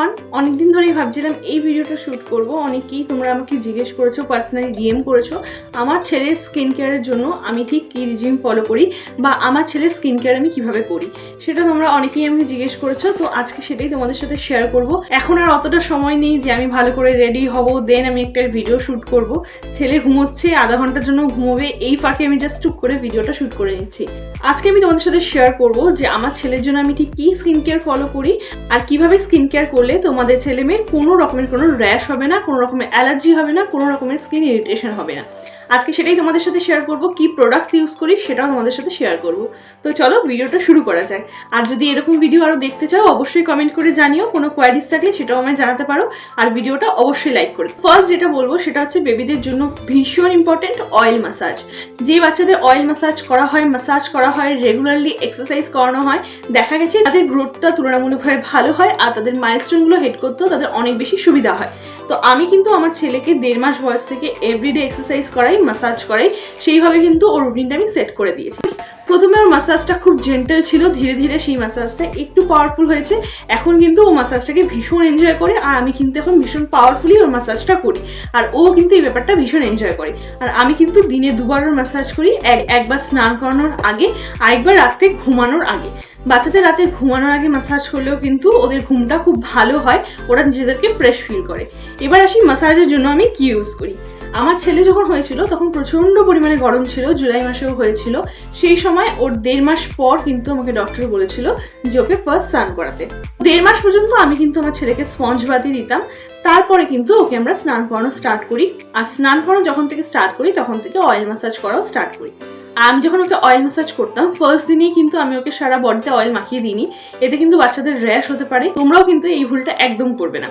Everyone অনেকদিন ধরেই ভাবছিলাম এই ভিডিওটা শ্যুট করব। অনেকেই তোমরা আমাকে জিজ্ঞেস করেছ পার্সোনালি ডিএম করেছ, আমার ছেলের স্কিন কেয়ারের জন্য আমি ঠিক কী রিজিম ফলো করি বা আমার ছেলের স্কিন কেয়ার আমি কীভাবে করি? সেটা তোমরা অনেকেই আমাকে জিজ্ঞেস করেছ, তো আজকে সেটাই তোমাদের সাথে শেয়ার করব। এখন আর অতটা সময় নেই যে আমি ভালো করে রেডি হব দেন আমি একটা ভিডিও শ্যুট করব। ছেলে ঘুমোচ্ছে, আধা ঘণ্টার জন্য ঘুমোবে, এই ফাঁকে আমি জাস্ট টুক করে ভিডিওটা শ্যুট করে নিচ্ছি। আজকে আমি তোমাদের সাথে শেয়ার করব যে আমার ছেলের জন্য আমি ঠিক কী স্কিন কেয়ার ফলো করি আর কীভাবে স্কিন কেয়ার করলে তোমাদের ছেলে মেয়ের কোনো রকমের কোনো র্যাশ হবে না, কোনো রকমের অ্যালার্জি হবে না, কোনো রকমের স্কিন ইরিটেশন হবে না। আজকে সেটাই তোমাদের সাথে শেয়ার করব, কি প্রোডাক্টস ইউজ করি সেটাও তোমাদের সাথে শেয়ার করব। তো চলো ভিডিওটা শুরু করা যায় আর যদি এরকম ভিডিও আরও দেখতে চাও, অবশ্যই কমেন্ট করে জানিও, কোনো কোয়ারিজ থাকলে সেটাও আমায় জানাতে পারো। আর ভিডিওটা অবশ্যই লাইক করে ফার্স্ট যেটা বলব, সেটা হচ্ছে বেবিদের জন্য ভীষণ ইম্পর্টেন্ট অয়েল মাসাজ যে বাচ্চাদের অয়েল মাসাজ করা হয় মাসাজ করা হয় রেগুলারলি এক্সারসাইজ করানো হয়, দেখা গেছে তাদের গ্রোথটা তুলনামূলকভাবে ভালো হয়, আর তাদের মাইলস্টোনগুলো হেড করতেও তাদের অনেক বেশি সুবিধা হয়। তো আমি কিন্তু আমার ছেলেকে দেড় মাস বয়স থেকে এভরিডে এক্সারসাইজ করাই মাসাজ করাই, সেইভাবে কিন্তু ওর রুটিনটা আমি সেট করে দিয়েছি। প্রথমে ওর মাসাজটা খুব জেন্টেল ছিল, ধীরে ধীরে সেই মাসাজটা একটু পাওয়ারফুল হয়েছে। এখন কিন্তু ও মাসাজটাকে ভীষণ এনজয় করে, আর আমি কিন্তু এখন ভীষণ পাওয়ারফুলি ওর মাসাজটা করি। আর ও কিন্তু এই ব্যাপারটা ভীষণ এনজয় করে। আর আমি কিন্তু দিনে দুবার ওর মাসাজ করি, এক, একবার স্নান করানোর আগে, আরেকবার রাতে ঘুমানোর আগে। বাচ্চাদের রাতে ঘুমানোর আগে মাসাজ করলেও কিন্তু ওদের ঘুমটা খুব ভালো হয়, ওরা নিজেদেরকে ফ্রেশ ফিল করে। এবার আসি মাসাজের জন্য আমি কি ইউজ করি। আমার ছেলে যখন হয়েছিল, তখন প্রচণ্ড পরিমাণে গরম ছিল, জুলাই মাসেও হয়েছিল। সেই সময় ওর দেড় মাস পর কিন্তু আমাকে ডক্টর বলেছিল যে ওকে ফার্স্ট স্নান করাতে। দেড় মাস পর্যন্ত আমি কিন্তু আমার ছেলেকে স্পঞ্জ বাতি দিতাম। তারপরে কিন্তু ওকে আমরা স্নান করানো স্টার্ট করি। আর স্নান করানো যখন থেকে স্টার্ট করি, তখন থেকে অয়েল ম্যাসাজ করাও স্টার্ট করি। আর আমি যখন ওকে অয়েল ম্যাসাজ করতাম ফার্স্ট দিনেই কিন্তু আমি ওকে সারা বডিতে অয়েল মাখিয়ে দিইনি। এতে কিন্তু বাচ্চাদের র্যাশ হতে পারে। তোমরাও কিন্তু এই ভুলটা একদম করবে না।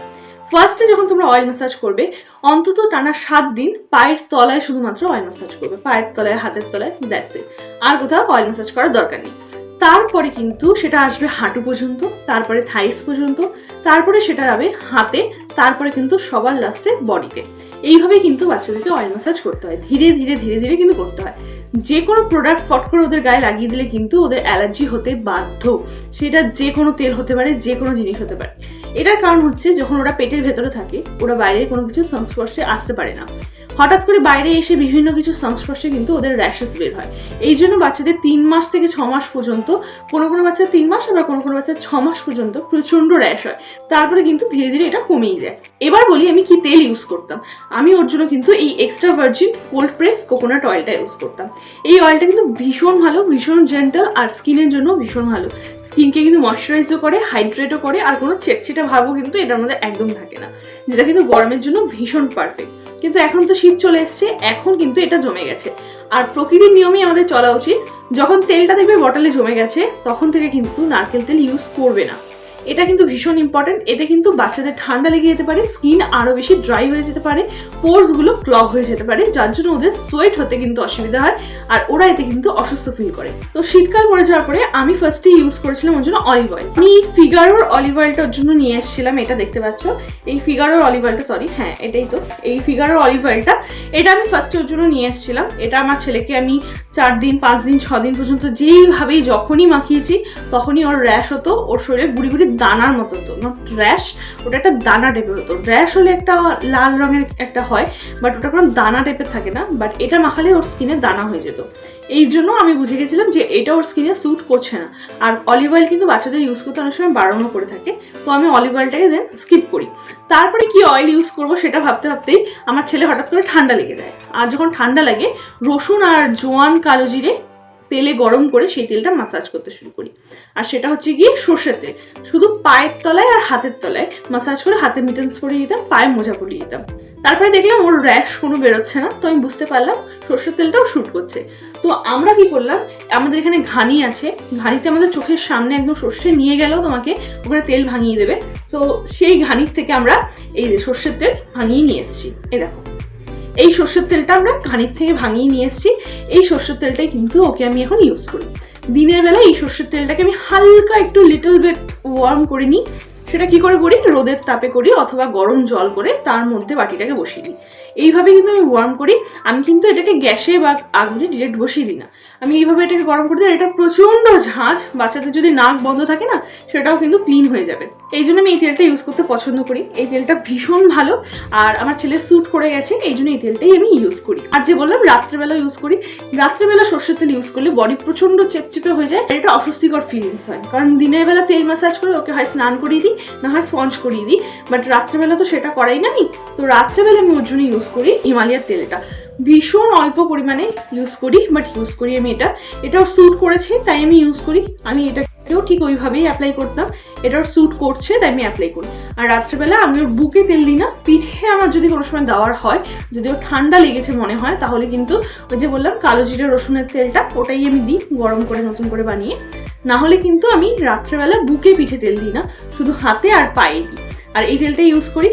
ফার্স্টে যখন তোমরা অয়েল ম্যাসাজ করবে, অন্তত টানা সাত দিন পায়ের তলায় শুধুমাত্র অয়েল ম্যাসাজ করবে। পায়ের তলায়, হাতের তলায় দ্যাটস ইট আর কোথাও অয়েল ম্যাসাজ করার দরকার নেই। তারপরে কিন্তু সেটা আসবে হাঁটু পর্যন্ত, তারপরে থাইস পর্যন্ত, তারপরে সেটা যাবে হাতে, তারপরে কিন্তু সবার লাস্টে বডিতে এইভাবে কিন্তু বাচ্চাদেরকে অয়েল ম্যাসাজ করতে হয়। ধীরে ধীরে ধীরে ধীরে কিন্তু করতে হয়। যে কোনো প্রোডাক্ট ফট করে ওদের গায়ে লাগিয়ে দিলে কিন্তু ওদের অ্যালার্জি হতে বাধ্য। সেটা যে কোনো তেল হতে পারে, যে কোনো জিনিস হতে পারে। এটার কারণ হচ্ছে যখন ওরা পেটের ভেতরে থাকে, ওরা বাইরে কোনো কিছু সংস্পর্শে আসতে পারে না। হঠাৎ করে বাইরে এসে বিভিন্ন কিছু সংস্পর্শে কিন্তু ওদের র্যাশেস বের হয়। এই জন্য বাচ্চাদের তিন মাস থেকে ছ মাস পর্যন্ত, কোনো কোনো বাচ্চা তিন মাস আবার কোনো কোনো বাচ্চার ছ মাস পর্যন্ত প্রচণ্ড র্যাশ হয়। তারপরে কিন্তু ধীরে ধীরে এটা কমেই যায়। এবার বলি আমি কি তেল ইউজ করতাম। আমি ওর জন্য কিন্তু এই extra virgin cold press coconut অয়েলটা ইউজ করতাম। এই অয়েলটা কিন্তু ভীষণ ভালো, ভীষণ জেন্টাল আর স্কিনের জন্য ভীষণ ভালো। স্কিনকে কিন্তু ময়শ্চারাইজও করে হাইড্রেটও করে আর কোনো চেটচেটা ভাবও কিন্তু এটার মধ্যে একদম থাকে না। যেটা কিন্তু গরমের জন্য ভীষণ পারফেক্ট কিন্তু এখন তো শীত চলে এসছে, এখন কিন্তু এটা জমে গেছে। আর প্রকৃতির নিয়মেই আমাদের চলা উচিত, যখন তেলটা দেখবে বটলে জমে গেছে, তখন থেকে কিন্তু নারকেল তেল ইউজ করবে না। এটা কিন্তু ভীষণ ইম্পর্টেন্ট এতে কিন্তু বাচ্চাদের ঠান্ডা লেগে যেতে পারে, স্কিন আরও বেশি ড্রাই হয়ে যেতে পারে পোর্সগুলো ক্লগ হয়ে যেতে পারে, যার জন্য ওদের সোয়েট হতে কিন্তু অসুবিধা হয় আর ওরা এতে কিন্তু অসুস্থ ফিল করে। তো শীতকাল পড়ে যাওয়ার পরে আমি ফার্স্টে ইউজ করেছিলাম ওর জন্য অলিভ অয়েল আমি ফিগারোর অলিভ অয়েলটার জন্য নিয়ে এসেছিলাম, এটা দেখতে পাচ্ছ। এই ফিগারোর অলিভ অয়েলটা সরি হ্যাঁ এটাই তো। এই ফিগারোর অলিভ অয়েলটা এটা আমি ফার্স্টে ওর জন্য নিয়ে এসেছিলাম। এটা আমার ছেলেকে আমি চার দিন, পাঁচ দিন, ছ দিন পর্যন্ত যেইভাবেই যখনই মাখিয়েছি, তখনই ওর র্যাশ হতো, ওর শরীরে গুড়ি গুড়ি দানার মতো হতো। নট র্যাশ, ওটা একটা দানা টাইপের হতো। র্যাশ হলে একটা লাল রঙের একটা হয় বাট ওটা কোনো দানা টাইপের থাকে না বাট এটা মাখালে ওর স্কিনে দানা হয়ে যেত। এই জন্য আমি বুঝে গেছিলাম যে এটা ওর স্কিনে স্যুট করছে না। আর অলিভ অয়েল কিন্তু বাচ্চাদের ইউজ করতে অনেক সময় বারণও করে থাকে, তো আমি অলিভ অয়েলটাকে দেন স্কিপ করি। তারপরে কি অয়েল ইউজ করব সেটা ভাবতে ভাবতেই আমার ছেলে হঠাৎ করে ঠান্ডা লেগে যায়। আর যখন ঠান্ডা লাগে, রসুন আর জোয়ান কালো জিরে তেলে গরম করে সেই তেলটা মাসাজ করতে শুরু করি। আর সেটা হচ্ছে গিয়ে সর্ষের তেল। শুধু পায়ের তলায় আর হাতের তলায় মাসাজ করে হাতে মিটেন্স পরিয়ে দিতাম পায়ে মোজা পরিয়ে দিতাম। তারপরে দেখলাম ওর র্যাশ কোনো বেরোচ্ছে না, তো আমি বুঝতে পারলাম সর্ষের তেলটাও শ্যুট করছে। তো আমরা কি করলাম, আমাদের এখানে ঘানি আছে, ঘানিতে আমাদের চোখের সামনে একদম সর্ষে নিয়ে গেলেও তোমাকে, ওখানে তেল ভাঙিয়ে দেবে। তো সেই ঘানির থেকে আমরা এই যে সর্ষের তেল ভাঙিয়ে নিয়ে এসেছি। এ দেখো। এই সর্ষের তেলটা আমরা ঘানির থেকে ভাঙিয়ে নিয়ে এসেছি। এই সর্ষের তেলটাই কিন্তু ওকে আমি এখন ইউজ করি। দিনের বেলা এই সর্ষের তেলটাকে আমি হালকা একটু লিটল বেট ওয়ার্ম করে নিই। সেটা কি করে করি? রোদের তাপে করি অথবা গরম জল করে তার মধ্যে বাটিটাকে বসিয়ে দিই। এইভাবে কিন্তু আমি ওয়ার্ম করি। আমি কিন্তু এটাকে গ্যাসে বা আগুনে ডিরেক্ট বসিয়ে দিই না। আমি এইভাবে এটাকে গরম করে দিই এটা প্রচণ্ড ঝাঁঝ বাচ্চাদের যদি নাক বন্ধ থাকে না, সেটাও কিন্তু ক্লিন হয়ে যাবে। এই জন্য আমি এই তেলটা ইউজ করতে পছন্দ করি। এই তেলটা ভীষণ ভালো। আর আমার ছেলে স্যুট করে গেছে, এই জন্য এই তেলটাই আমি ইউজ করি। আর যে বললাম, রাত্রেবেলা ইউজ করি। রাত্রেবেলা সর্ষের তেল ইউজ করলে বডি প্রচণ্ড চেপচেপে হয়ে যায়। এটা অস্বস্তিকর ফিলিংস হয়। কারণ দিনের বেলা তেল ম্যাসাজ করে ওকে হয় স্নান করিয়ে দিই। না হয় স্পঞ্জ করিয়ে দিই। বাট রাত্রেবেলা তো সেটা করাই না আমি। তো রাত্রেবেলা আমি ওর জন্য ইউজ করি হিমালয়ার তেলটা। ভীষণ অল্প পরিমাণে ইউজ করি বাট ইউজ করি আমি এটা। এটাও স্যুট করেছে, তাই আমি ইউজ করি। আমি এটাকেও ঠিক ওইভাবেই অ্যাপ্লাই করতাম। এটাও স্যুট করছে, তাই আমি অ্যাপ্লাই করি। আর রাত্রেবেলা আমি ওর বুকে তেল দিই না। পিঠে আমার যদি কোনো সময় দেওয়ার হয়, যদি ওর ঠান্ডা লেগেছে মনে হয়, তাহলে কিন্তু ওই যে বললাম কালো জিরে রসুনের তেলটা, ওটাই আমি দিই গরম করে, নতুন করে বানিয়ে। না হলে কিন্তু আমি রাত্রেবেলা বুকে পিঠে তেল দিই না, শুধু হাতে আর পায়ে দিই। আর এই তেলটা ইউজ করি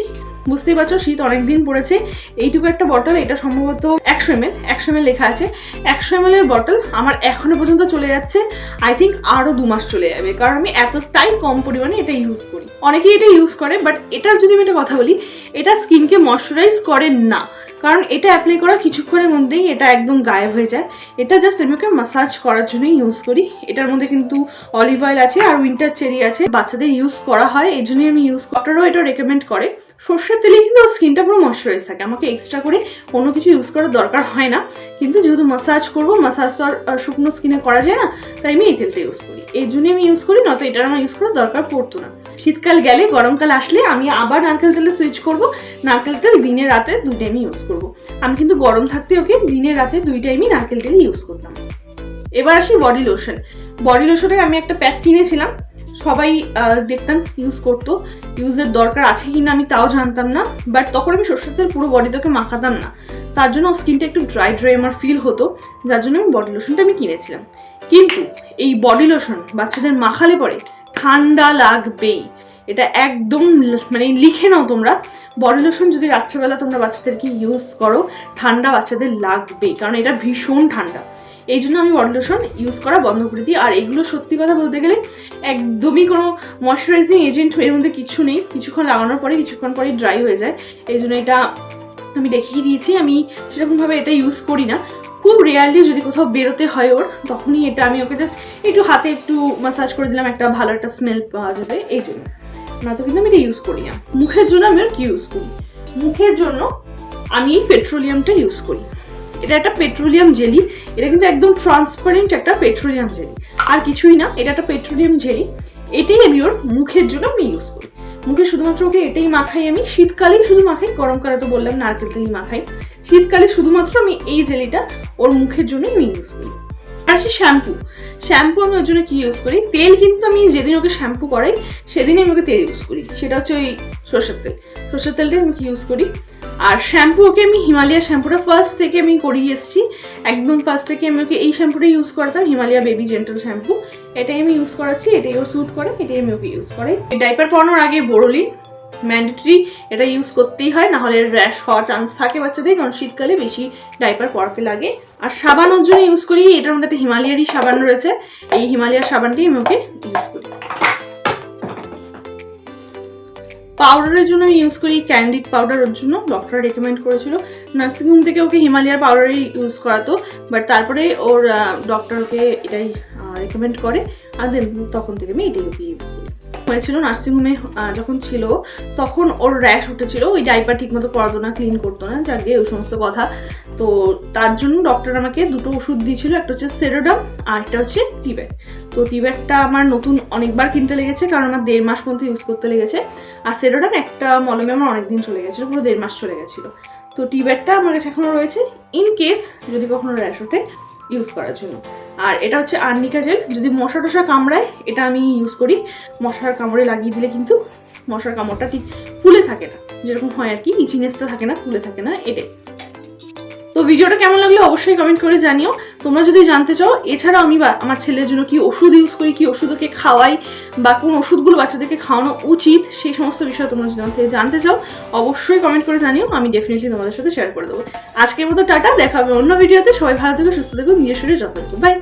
বুঝতেই পারছ, শীত অনেকদিন পড়েছে। এইটুকু একটা বটল এটা সম্ভবত একশো এম এল একশো এম লেখা আছে। একশো এম এর বটল আমার এখনও পর্যন্ত চলে যাচ্ছে। আই থিঙ্ক আরও দু মাস চলে যাবে, কারণ আমি এতটাই কম পরিমাণে এটা ইউজ করি। অনেকেই এটা ইউজ করে বাট এটার যদি আমি একটা কথা বলি, এটা স্কিনকে ময়শ্চারাইজ করে না। কারণ এটা অ্যাপ্লাই করা কিছুক্ষণের মধ্যেই এটা একদম গায়েব হয়ে যায়। এটা জাস্ট আমি ওকে মাসাজ করার জন্যই ইউজ করি। এটার মধ্যে কিন্তু অলিভ অয়েল আছে আর উইন্টার চেরি আছে। বাচ্চাদের ইউজ করা হয় এই জন্যই আমি ইউজ ডক্টরও এটা রেকমেন্ড করে। সর্ষের তেলে কিন্তু স্কিনটা পুরো ময়শ্চারাইজ থাকে। আমাকে এক্সট্রা করে কোনো কিছু ইউজ করার দরকার হয় না। কিন্তু যেহেতু মাসাজ করব মাসাজ তো আর শুকনো স্কিনে করা যায় না, তাই আমি এই তেলটা ইউজ করি। এই জন্যই আমি ইউজ করি, নয়তো এটার আমার ইউজ করার দরকার পড়তো না। শীতকাল গেলে, গরমকাল আসলে আমি আবার নারকেল তেলে সুইচ করব। নারকেল তেল দিনে রাতে দুই টাইমই ইউজ করব। আমি কিন্তু গরম থাকতে ওকে দিনে রাতে দুই টাইমই নারকেল তেল ইউজ করতাম। এবার আসি বডি লোশন বডি লোশনে আমি একটা প্যাক কিনেছিলাম। সবাই দেখতাম ইউজ করতো। ইউজের দরকার আছে কি না আমি তাও জানতাম না বাট তখন আমি সর্ষের তেল পুরো বডিটাকে মাখাতাম না। তার জন্য স্কিনটা একটু ড্রাই ড্রাই আমার ফিল হতো, যার জন্য আমি বডি লোশনটা আমি কিনেছিলাম। কিন্তু এই বডি লোশন বাচ্চাদের মাখালে পরে ঠান্ডা লাগবেই। এটা একদম মানে লিখে নাও তোমরা বডি লোশন যদি রাত্রেবেলা তোমরা বাচ্চাদেরকে ইউজ করো, ঠান্ডা বাচ্চাদের লাগবেই, কারণ এটা ভীষণ ঠান্ডা। এই জন্য আমি বডি লোশন ইউজ করা বন্ধ করে দিই। আর এগুলো সত্যি কথা বলতে গেলে একদমই কোনো ময়শ্চারাইজিং এজেন্ট এর মধ্যে কিছু নেই। কিছুক্ষণ লাগানোর পরে কিছুক্ষণ পরে ড্রাই হয়ে যায়। এই জন্য এটা আমি দেখিয়ে দিয়েছি। আমি সেরকমভাবে এটা ইউজ করি না। খুব রেয়ারলি যদি কোথাও বেরোতে হয় ওর, তখনই এটা আমি ওকে জাস্ট একটু হাতে একটু মাসাজ করে দিলাম। একটা ভালো একটা স্মেল পাওয়া যাবে। এই জন্য। নয়তো কিন্তু আমি এটা ইউজ করি না। মুখের জন্য আমি আর কি ইউজ করি? মুখের জন্য আমি পেট্রোলিয়ামটা ইউজ করি। এটা একটা পেট্রোলিয়াম জেলি, এটা কিন্তু একদম ট্রান্সপারেন্ট একটা পেট্রোলিয়াম জেলি। আর কিছুই না, এটা একটা পেট্রোলিয়াম জেলি, এটাই আমি ওর মুখের জন্য আমি ইউজ করি। মুখে শুধুমাত্র ওকে এটাই মাখাই আমি, শীতকালেই শুধু মাখাই গরমকালে তো বললাম, নারকেল তেলই মাখাই। শীতকালে শুধুমাত্র আমি এই জেলিটা ওর মুখের জন্যই আমি ইউজ করি। আর আছে শ্যাম্পু শ্যাম্পু আমি ওর জন্য কি ইউজ করি? তেল কিন্তু আমি যেদিন ওকে শ্যাম্পু করাই, সেদিনই আমি ওকে তেল ইউজ করি। সেটা হচ্ছে ওই সর্ষের তেল। সর্ষের তেলটাই আমি ইউজ করি। আর শ্যাম্পু ওকে আমি হিমালয়া শ্যাম্পুটা ফার্স্ট থেকে আমি করিয়ে এসেছি। একদম ফার্স্ট থেকে আমি ওকে এই শ্যাম্পুটা ইউজ করতাম, হিমালয়া বেবি জেন্টাল শ্যাম্পু এটাই আমি ইউজ করাচ্ছি, এটাই ওর স্যুট করে, এটাই আমি ওকে ইউজ করাই ডাইপার পরানোর আগে বোরোলিন ম্যান্ডেটরি এটা ইউজ করতেই হয় না হলে র্যাশ হওয়ার চান্স থাকে বাচ্চাদের, কারণ শীতকালে বেশি ডাইপার পরাতে লাগে। আর সাবান ওর জন্য ইউজ করি, এটার মধ্যে একটা হিমালয়ারই সাবান রয়েছে, এই হিমালয়ার সাবানটি আমি ওকে ইউজ করি। পাউডারের জন্য আমি ইউজ করি ক্যান্ডিড পাউডার ওর জন্য। ডক্টর রেকমেন্ড করেছিল। নার্সিংহোম থেকে ওকে হিমালয়ার পাউডারই ইউজ করাতো। বাট তারপরে ওর ডক্টর ওকে এটাই রেকমেন্ড করে। আর দেন তখন থেকে আমি এটাই ওকে ইউজ করি। হয়েছিল নার্সিংহোমে যখন ছিল, তখন ওর র্যাশ উঠেছিল। ওই ডাইপার ঠিকমতো পরাতো না ক্লিন করতো না যাকে ওই সমস্ত কথা। তো তার জন্য ডক্টর আমাকে দুটো ওষুধ দিয়েছিল। একটা হচ্ছে সেরোডাম আর একটা হচ্ছে টিব্যাগ তো টিব্যাগটা আমার নতুন অনেকবার কিনতে লেগেছে, কারণ আমার দেড় মাস মধ্যে ইউজ করতে লেগেছে। আর সেরোডাম একটা মলমে আমার অনেকদিন চলে গেছিল পুরো দেড় মাস চলে গেছিল। তো টিব্যাগটা আমার কাছে এখনও রয়েছে ইন কেস যদি কখনো র্যাশ ওঠে ইউজ করার জন্য। আর এটা হচ্ছে আর্নিকা জেল, যদি মশা টশা কামড়ায়, এটা আমি ইউজ করি। মশার কামড়ে লাগিয়ে দিলে কিন্তু মশার কামড়টা ঠিক ফুলে থাকে না, যেরকম হয় আর কি ইচিনেসটা থাকে না, ফুলে থাকে না, এটাই। তো ভিডিওটা কেমন লাগল অবশ্যই কমেন্ট করে জানিও। তোমরা যদি জানতে চাও, এছাড়াও আমি আমার ছেলের জন্য কি ওষুধ ইউজ করি, কি ওষুধকে খাওয়াই বা কোন ওষুধগুলো বাচ্চাদেরকে খাওয়ানো উচিত, সেই সমস্ত বিষয়ে তোমরা যদি থেকে জানতে চাও, অবশ্যই কমেন্ট করে জানিও, আমি ডেফিনেটলি তোমাদের সাথে শেয়ার করে দেবো। আজকের মতো টাটা দেখাবে অন্য ভিডিওতে সবাই ভালো থেকো, সুস্থ থেকো, নিজের শরীরে যত্ন বাই